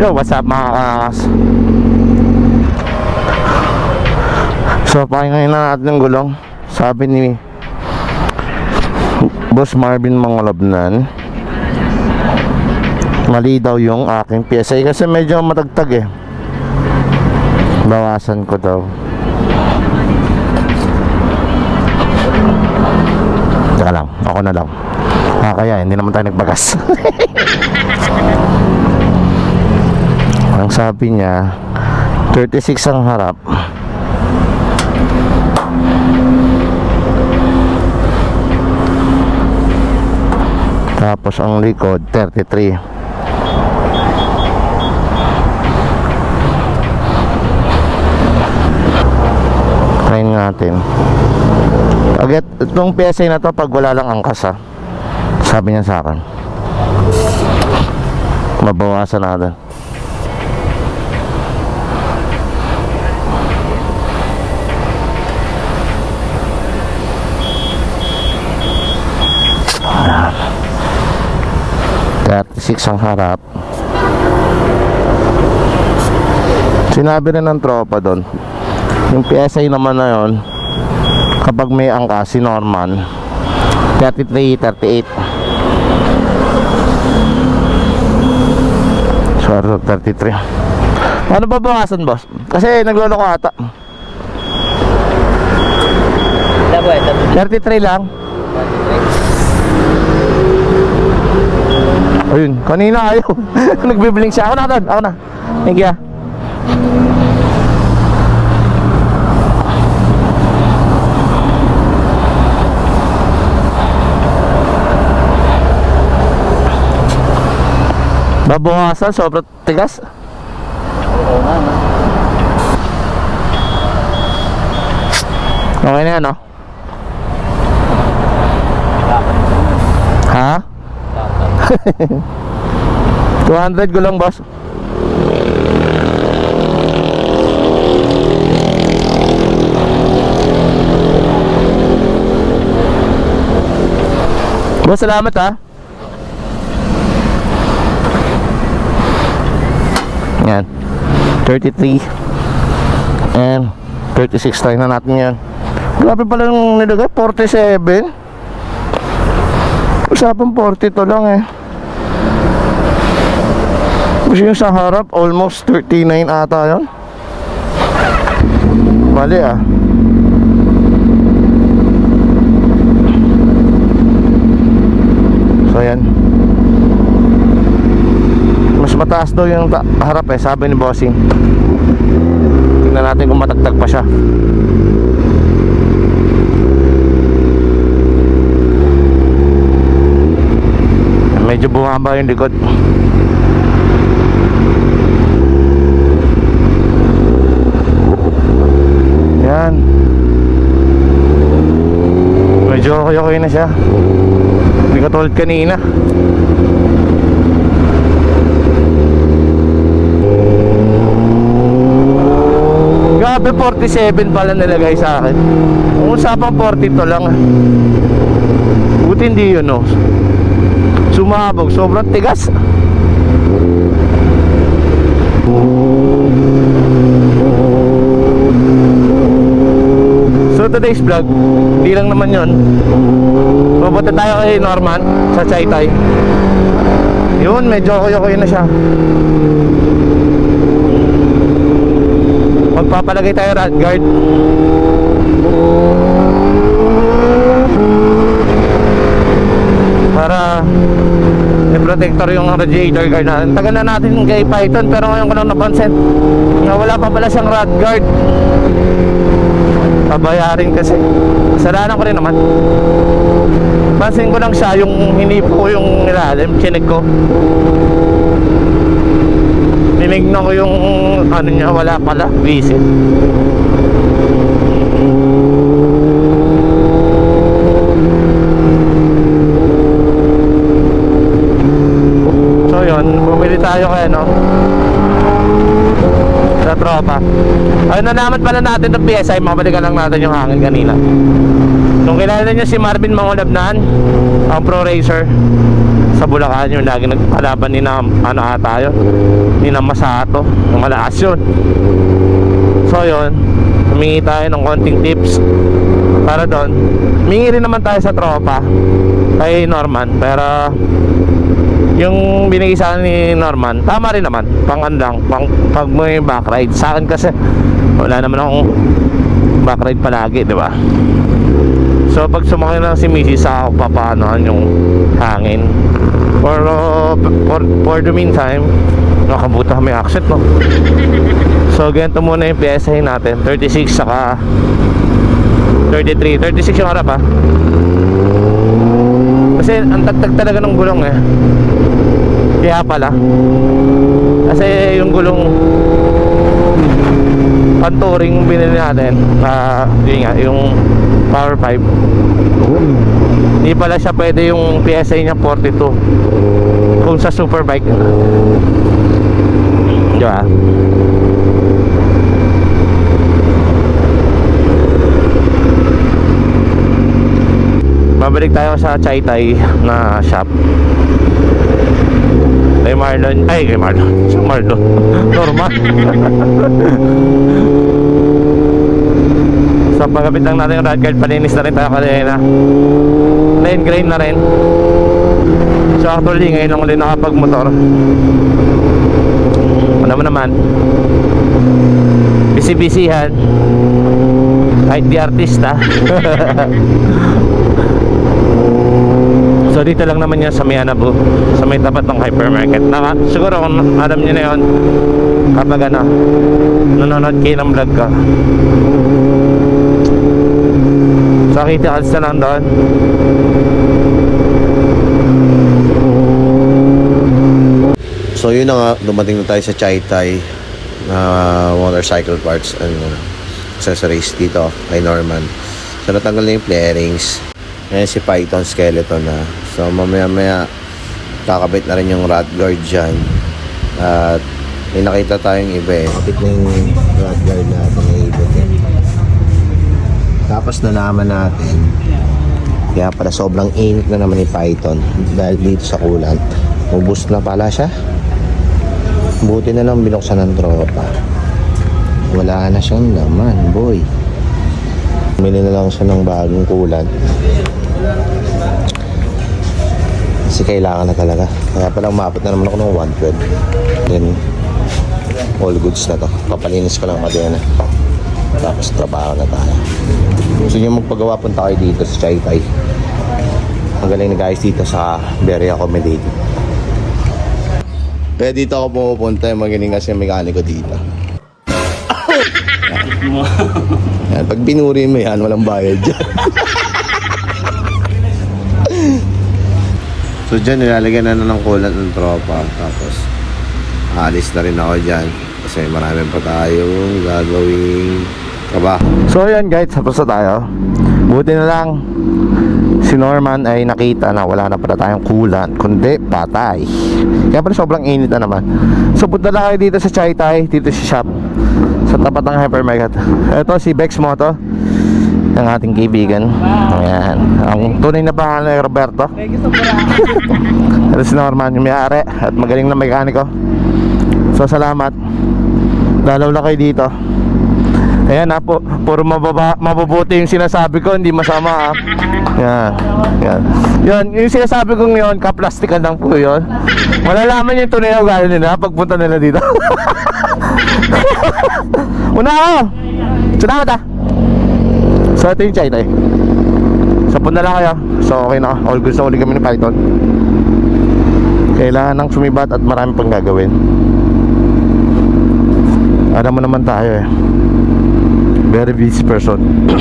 Yo, what's up mga kakas? So, pakinggan na natin yung gulong. Sabi ni Boss Marvin Mangolabnan, mali daw yung aking PSA kasi medyo matagtag eh. Bawasan ko daw. Teka lang, ako na lang. Ah, kaya hindi naman tayo nagbagas. Ang sabi niya, 36 ang harap. Tapos ang likod, 33. Try natin. Agad, itong PSA na to pag wala lang angkas ha. Sabi niya sa akin. Mabawasan natin. Thirty-six ang harap. Sinabi rin ng tropa doon. Yung PSI naman na yon kapag may angkas si Norman 33, 38 Sorry, 33 Ano ba bawasan boss? Kasi naglolo ko ata Dabo ito. 33 lang Ayun, kanina ayaw Nagbiblink siya Ako na doon, ako na Thank you ah. Babawasan, sobrang tigas? Okay na yan, no? Ha? 200 ko lang, boss. Boss, salamat ha. Yan. 33 and 36 try na natin yan. Grabe pala yung nilagay, 47. Usapang 40 to lang eh. Kasi yung sa harap, almost 39 ata yun. Mali ah. So yan. Mas mataas daw yung harap eh, sabi ni Bossing. Tingnan natin kung matagtag pa siya. Medyo bumaba yung likod. Yan. Medyo okay-okay na siya. Hindi katulad kanina. Grabe 47 pala nilagay sa akin. Kung usapang 40 to lang. Buti hindi yun oh. Sumabog, sobrang tigas. Today's vlog, hindi lang naman yun. Pupunta tayo kay Norman sa Chaytay. Yun, medyo okay-okay na siya. Magpapalagay tayo rat guard. Para protector yung radiator guard natin. Tagal na natin kay Python pero ngayon ko lang napansin na wala pa pala siyang rad guard. Pabayarin kasi. Kasalanan ko rin naman. Pansin ko lang siya yung hinipo ko yung ilalim, chinig ko. Tinignan ko yung ano niya, wala pala, busy. So yun, bumili tayo kaya no sa tropa. Ayun na naman pala natin ng PSI, mabalikan lang natin yung hangin kanina. Nung kilala niyo si Marvin Mangulabnan, ang pro racer. sa Bulacan yung lagi nagkalaban ni na ano ata yun? Ni na Masato ng malakas yun. So yun humingi tayo ng konting tips para doon. Humingi rin naman tayo sa tropa kay Norman pero yung binigay sa ni Norman tama rin naman. Pang lang pang pag may back ride. Sa akin kasi wala naman akong back ride palagi di ba? So pag sumakay lang si Mrs. sa ako papaanohan yung hangin. For, uh, for, for the meantime Nakabuta kami accent no? So ganito muna yung PSA natin. 36 saka 33 36 yung harap ha? Kasi ang tagtag talaga ng gulong eh. Kaya pala. Kasi yung gulong Panturing binili natin ah yun nga yung Power 5 Hindi pala siya pwede yung PSA niya 42 Kung sa Superbike Di ba? Babalik tayo sa Chai Tai na shop Kay Marlon. Ay kay Marlon. Si Marlon. Normal. So pagkapit lang natin yung guard Palinis na rin tayo kanina. Lane grain na rin. So actually ngayon lang ulit nakapag-motor. Ano mo naman? Busy-busyhan Kahit di artista So dito lang naman yan sa Mianabu Sa may tapat ng hypermarket na, Siguro kung alam niyo na yun Kapag ano Nanonood kayo ng vlog ko So kita ads na lang doon So yun na nga, dumating na tayo sa Chai Tai na motorcycle parts and uh, accessories dito kay Norman. So natanggal na yung flarings. Ngayon si Python skeleton na. So mamaya maya kakabit na rin yung rod guard dyan. At may nakita tayong iba eh. Kapit na yung rod guard natin na ibot eh. Tapos nalaman natin kaya pala sobrang init na naman ni Python dahil dito sa coolant. Ubus na pala siya. Buti na lang binuksan ng tropa. Wala na siyang laman, boy. Bumili na lang siya ng bagong kulan. Kasi kailangan na talaga. Kaya pala umabot na naman ako ng 112. Then, all goods na to. Papalinis ko lang kadena. Tapos trabaho na tayo. Gusto nyo magpagawa punta kayo dito sa Chai Tai. Ang galing na guys dito sa very accommodating. Kaya dito ako pumupunta, magaling kasi yung mekaniko dito. yan, pag binuri mo yan, walang bayad dyan. so dyan, nilalagyan na na ng kulat ng tropa. Tapos, alis na rin ako dyan. Kasi marami pa tayong gagawing trabaho. So yan guys, tapos na tayo. Buti na lang Si Norman ay nakita na wala na pala tayong coolant Kundi patay. Kaya pala sobrang init na naman. So punta lang kayo dito sa Chai Tai Dito sa shop. Sa tapat ng hypermarket. Ito si Bex Moto Ang ating kaibigan Ayan Ang tunay na pangalan ni Roberto Ito si Norman yung may-ari At magaling na mekaniko So salamat Dalaw lang kayo dito Ayan na po, puro mababa, mabubuti yung sinasabi ko, hindi masama ah. Yan, yan. Yan, yung sinasabi kong yun, kaplastikan lang po yun. Malalaman yung tunay na ugali nila pagpunta nila dito. Una ako! Salamat ah! So ito yung China eh. So punta lang kayo. So okay na, all good sa uli kami ni Python. Kailangan nang sumibat at marami pang gagawin. Alam mo naman tayo eh very busy person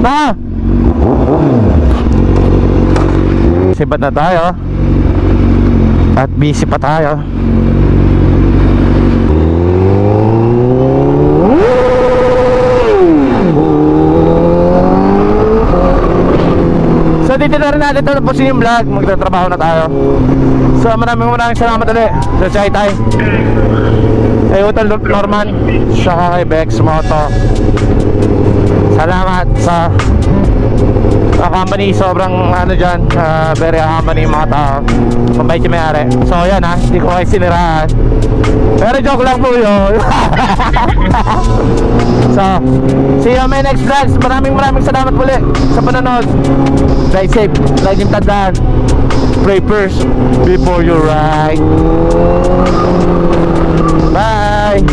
Na! Sibat na tayo At busy pa tayo So dito na rin natin natin tapusin yung vlog. Magtatrabaho na tayo. So maraming maraming salamat ulit sa Chai Tai. Kay Hotel Norman. Saka kay Bex Moto. Salamat sa uh, company sobrang ano dyan uh, very company yung mga tao. Mabait may-ari. So yan ha hindi ko kayo siniraan. Pero joke lang po yun. So see you on my next vlogs. Maraming maraming salamat muli sa panonood. Drive safe. Lagi yung tandaan. Pray first before you ride. Bye